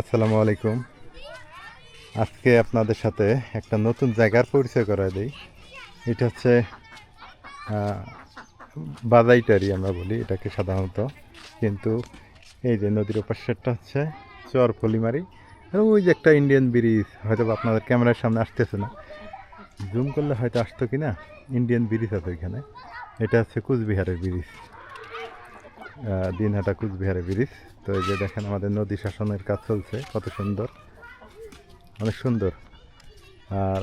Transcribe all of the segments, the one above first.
আসসালামু আলাইকুম। আজকে আপনাদের সাথে একটা নতুন জায়গার পরিচয় করা দিই। এটা হচ্ছে আহ, বাদাইটারি আমরা বলি এটাকে সাধারণত। কিন্তু এই যে নদীর ওপাশটা হচ্ছে চর ফলিমারি আর ওই যে একটা ইন্ডিয়ান ব্রিজ হয়তো আপনাদের ক্যামেরার সামনে আসতেছে না। জুম করলে হয়তো আসতো কি না ইন্ডিয়ান ব্রিজ আছে ওইখানে। এটা হচ্ছে কুচবিহারের ব্রিজ দিনহাটা কুচবিহারের ব্রিজ। তো এই যে দেখেন আমাদের নদী শাসনের কাজ চলছে, কত সুন্দর। অনেক সুন্দর। আর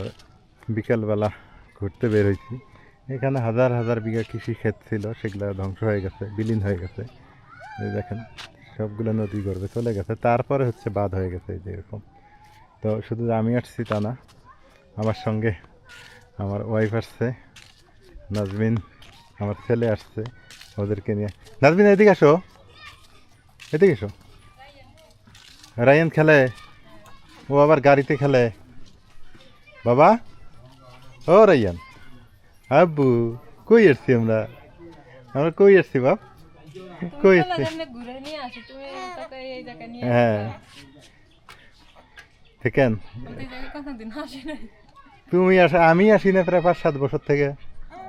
বিকালবেলা ঘুরতে বের হয়েছি। এখানে হাজার হাজার বিঘা কৃষি ক্ষেত ছিল, সেগুলো ধ্বংস হয়ে গেছে, বিলীন হয়ে গেছে। এই দেখেন, সবগুলো নদী গর্বে চলে গেছে। তারপরে হচ্ছে বাদ হয়ে গেছে এই যে এরকম। তো শুধু আমি আসছি তা না, আমার সঙ্গে আমার ওয়াইফ আসছে, নাজমিন, আমার ছেলে আসছে। ওদেরকে নিয়ে। নাজমিন এদিকে আসো। এদিকে এসো। রায়ান খেলে ও আবার গাড়িতে খেলে। বাবা? ও রায়ান। আব্বু কই এসছি আমরা? আমরা কই এসছি বাপ? কই এসছি হ্যাঁ। নাই। তুমি আসা আমি আসি না প্রায় পাঁচ সাত বছর থেকে।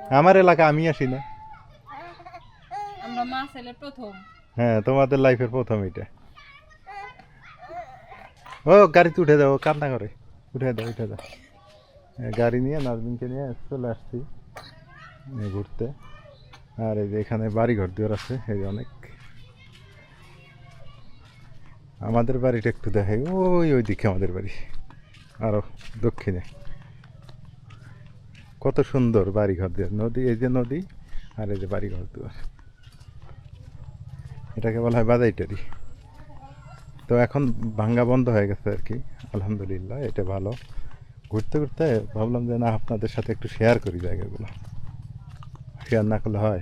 আমার এলাকা আমি আসি না। হ্যাঁ তোমাদের লাইফের প্রথম এটা। ও, গাড়িতে উঠে যাও কান্না করে। উঠে দাও উঠে দাও গাড়ি নিয়ে নাজমিনকে নিয়ে চলে আসছি। ঘুরতে। আর এই যে এখানে বাড়ি ঘর দুয়ার আছে, এই যে অনেক। আমাদের বাড়িটা একটু দেখাই। ওই ওই দিকে আমাদের বাড়ি। আরও দক্ষিণে। কত সুন্দর বাড়ি ঘর দুয়ার। নদী, এই যে নদী আর এই যে বাড়ি ঘর দুয়ার। এটাকে বলা হয় বাজাইটারি তো এখন ভাঙ্গা বন্ধ হয়ে গেছে আর কি, আলহামদুলিল্লাহ, এটা ভালো। ঘুরতে ঘুরতে ভাবলাম যে না, আপনাদের সাথে একটু শেয়ার করি জায়গাগুলো। শেয়ার না করলে হয়।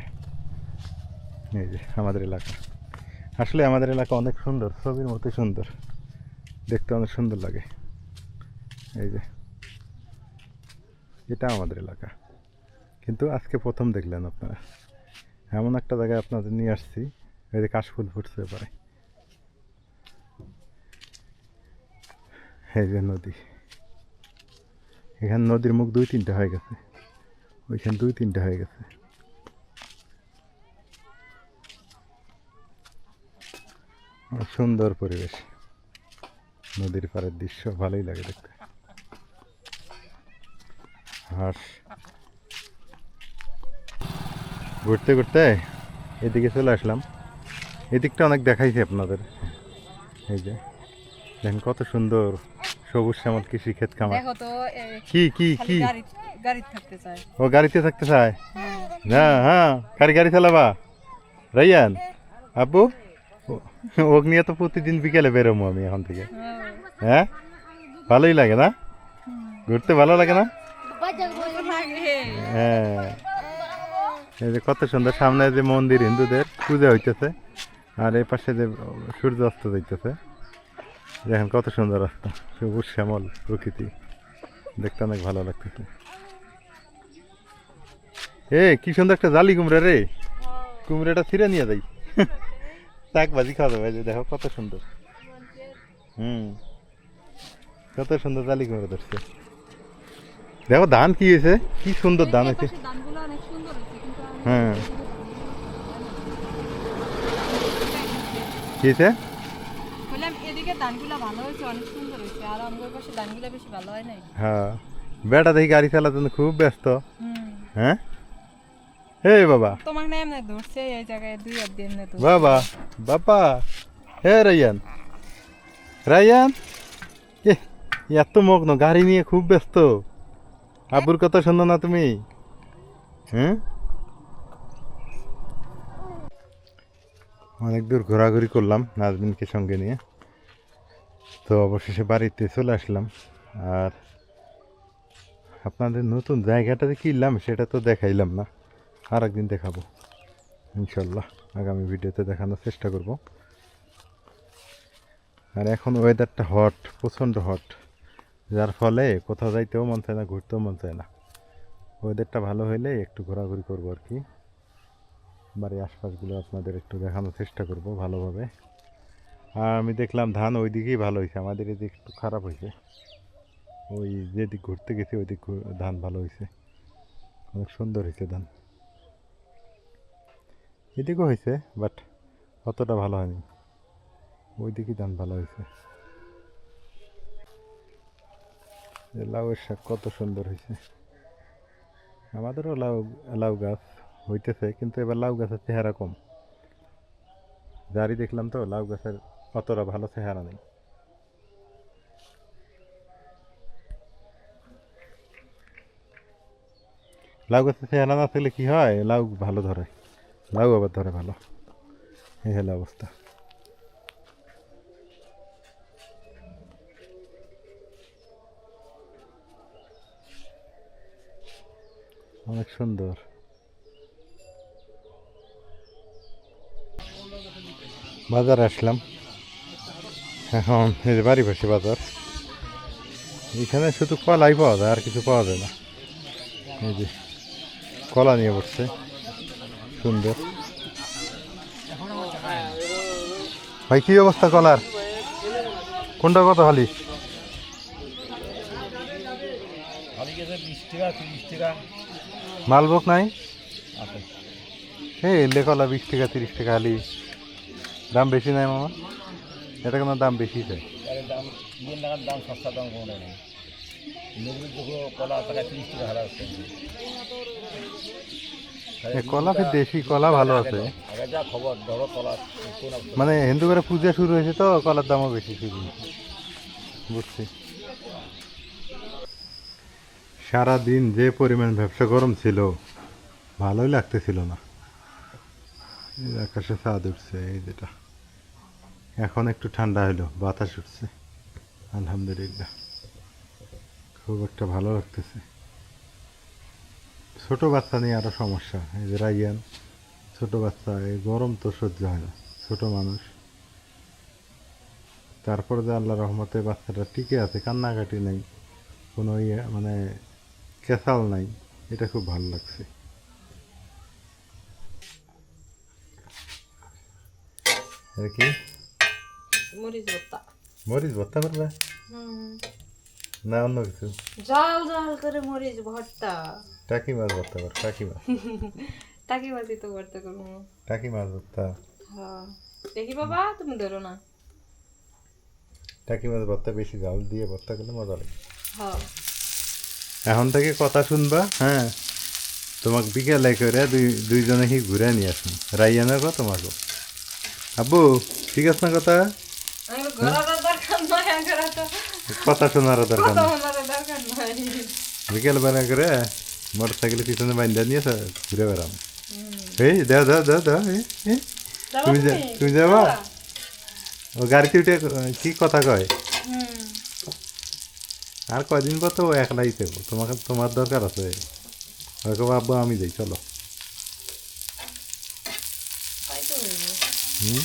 এই যে, আমাদের এলাকা। আসলে আমাদের এলাকা অনেক সুন্দর, ছবির মতো সুন্দর। দেখতে অনেক সুন্দর লাগে। এই যে, এটা আমাদের এলাকা। কিন্তু আজকে প্রথম দেখলেন আপনারা। এমন একটা জায়গায় আপনাদের নিয়ে আসছি। এই যে কাশফুল ফুটছে পারে এই যে নদী। এখানে নদীর মুখ দুই তিনটা হয়ে গেছে। ওইখানে দুই তিনটা হয়ে গেছে। সুন্দর পরিবেশ। নদীর পাড়ের দৃশ্য, ভালোই লাগে দেখতে। হাঁস ঘুরতে ঘুরতে এদিকে চলে আসলাম। এদিকটা অনেক দেখাইছি আপনাদের। এই যে দেখেন কত সুন্দর সবুজ শ্যামল কৃষি ক্ষেত খামার। কি কি কি? ও গাড়িতে থাকতে চায়? হ্যাঁ। হ্যাঁ গাড়ি গাড়ি চালাবা? রাইয়ান আব্বু? ওক নিয়ে তো প্রতিদিন বিকেলে বেরোবো আমি এখন থেকে। হ্যাঁ। হ্যাঁ? ভালোই লাগে না? ঘুরতে ভালো লাগে না? হ্যাঁ। এই যে কত সুন্দর সামনে যে মন্দির হিন্দুদের পূজা হইতেছে। আর এই পাশে যে সূর্য অস্ত যাইতেছে দেখেন কত সুন্দর রাস্তা সবুজ শ্যামল প্রকৃতি দেখতে অনেক ভালো লাগতেছে। এ কি সুন্দর একটা জালি কুমড়া রে। কুমড়াটা ছিঁড়ে নিয়ে যাই। শাক ভাজি খাওয়া যাবে দেখো কত সুন্দর। হুম কত সুন্দর জালি কুমড়া ধরছে। দেখো ধান কি হয়েছে? কি সুন্দর ধান হয়েছে। হ্যাঁ। কি হয়েছে বললাম এদিকে ধানগুলো ভালো হয়েছে অনেক সুন্দর হয়েছে। আর আমার পাশে ধানগুলো বেশি ভালো হয় নাই। হ্যাঁ। বেটা দেখি গাড়ি চালাতে খুব ব্যস্ত। হ্যাঁ? হে বাবা। তোমার না এমনি ধরছে এই জায়গায় দুই হাত এমনি ধরছে। বাবা বাবা। হে রাইয়ান রাইয়ান এ এত মগ্ন গাড়ি নিয়ে খুব ব্যস্ত। আব্বুর কথা শোনো না তুমি। হ্যাঁ? অনেক দূর ঘোরাঘুরি করলাম নাজমিনকে সঙ্গে নিয়ে। তো অবশেষে বাড়িতে চলে আসলাম। আর আপনাদের নতুন জায়গাটাতে কিনলাম, সেটা তো দেখাইলাম না। আর একদিন দেখাবো। ইনশাল্লাহ আগামী ভিডিওতে দেখানোর চেষ্টা করব। আর এখন ওয়েদারটা হট প্রচণ্ড হট যার ফলে কোথাও যাইতেও মন চায় না, ঘুরতেও মন চায় না। ওয়েদারটা ভালো হইলে একটু ঘোরাঘুরি করব আর কি। বাড়ির আশপাশগুলো আপনাদের একটু দেখানোর চেষ্টা করব ভালোভাবে। আর আমি দেখলাম ধান ওই দিকেই ভালো হয়েছে, আমাদের এদিকে একটু খারাপ হয়েছে। ওই যেদিক ঘুরতে গেছি ওই দিক ধান ভালো হয়েছে। অনেক সুন্দর হয়েছে ধান। এদিকেও হয়েছে বাট অতটা ভালো হয়নি। ওই দিকেই ধান ভালো হয়েছে। লাউয়ের শাক কত সুন্দর হয়েছে। আমাদেরও লাউ লাউ গাছ। হইতেছে, কিন্তু এবার লাউ গাছের চেহারা কম। জারি দেখলাম তো, লাউ গাছের অতটা ভালো চেহারা নেই। লাউ গাছের চেহারা না থাকলে কি হয়? লাউ ভালো ধরে। লাউ আবার ধরে ভালো। এই হলো অবস্থা। অনেক সুন্দর। বাজার আসলাম। এখন এই যে বাড়ি পাশে বাজার। এখানে শুধু কলাই পাওয়া যায় আর কিছু পাওয়া যায় না। এই যে কলা নিয়ে বসছে। সুন্দর। ভাই কি অবস্থা কলার? কোনটা কত টাকা মালভোগ নাই? এই এলে কলা বিশ টাকা তিরিশ টাকা খালি। দাম বেশি নাই মামা। এটা কেন দাম বেশি চাই। দাম দাম সস্তা দাম নেই। কলা টাকা তিরিশ টাকা হারা আছে। কলা ফের দেশি কলা ভালো আছে। খবর কলা মানে হিন্দু করে পূজা শুরু হয়েছে তো কলার দামও বেশি শুরু। বুঝছি। সারাদিন যে পরিমাণ ব্যবসা গরম ছিল ভালোই লাগতেছিল না। আকাশে চাঁদ উঠছে এই যেটা। এখন একটু ঠান্ডা হলো বাতাস উঠছে। আলহামদুলিল্লাহ। খুব একটা ভালো লাগতেছে। ছোট বাচ্চা নিয়ে আরও সমস্যা। এই যে রাইয়ান, ছোট বাচ্চা, এই গরম তো সহ্য হয় না। ছোট মানুষ। তারপরে যে আল্লাহ রহমতে বাচ্চাটা টিকে আছে, কান্নাকাটি নেই, কোনো ইয়ে মানে কেসাল নাই, এটা খুব ভালো লাগছে। এটা কি? মরিচ ভর্তা মরিচ ভর্তা করবে না অন্য কিছু জাল জাল করে মরিচ ভর্তা টাকি মাছ ভর্তা কর টাকি মাছ টাকি বাজি তো ভর্তা করব টাকি মাছ ভর্তা হ্যাঁ দেখি বাবা তুমি ধরো না টাকি মাছ ভর্তা বেশি জাল দিয়ে ভর্তা করলে মজা লাগে হ্যাঁ এখন থেকে কথা শুনবা হ্যাঁ তোমাকে বিকেলে করে দুই দুইজনে কি ঘুরে নিয়ে আসুন রাইয়ানের কথা তোমাকে আব্বু ঠিক আছে না কথা কথা শোনার দরকার বিকেল বেলা করে মোটর সাইকেলের পিছনে বাইন্দা নিয়ে ঘুরে বেড়াম। এই দাও দাও দাও দাও। তুমি তুমি? যাবা? ও গাড়িতে উঠে কি কথা কয়? আর কয়দিন পর তো একলাই থাকব তোমাকে তোমার দরকার আছে। ওকে আব্বু আমি যাই চলো। হুম?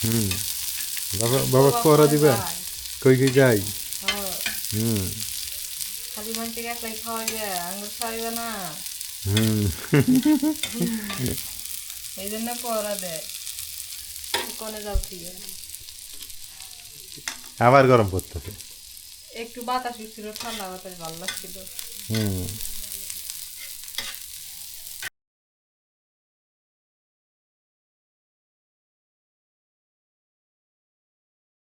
বাবা হুম। বাবা বাবা করা দিবে? কই কই যাই? হুম। খালি মানুষকে একলাই খাওয়াইবে আঙ্গুর খাওয়াইবে না। হুম। এই জন্য পড়া দেয় কোনে যাও ঠিক আবার গরম পড়তেছে। একটু বাতাস উঠছিল ঠান্ডা বাতাস ভালো লাগছিল। হুম।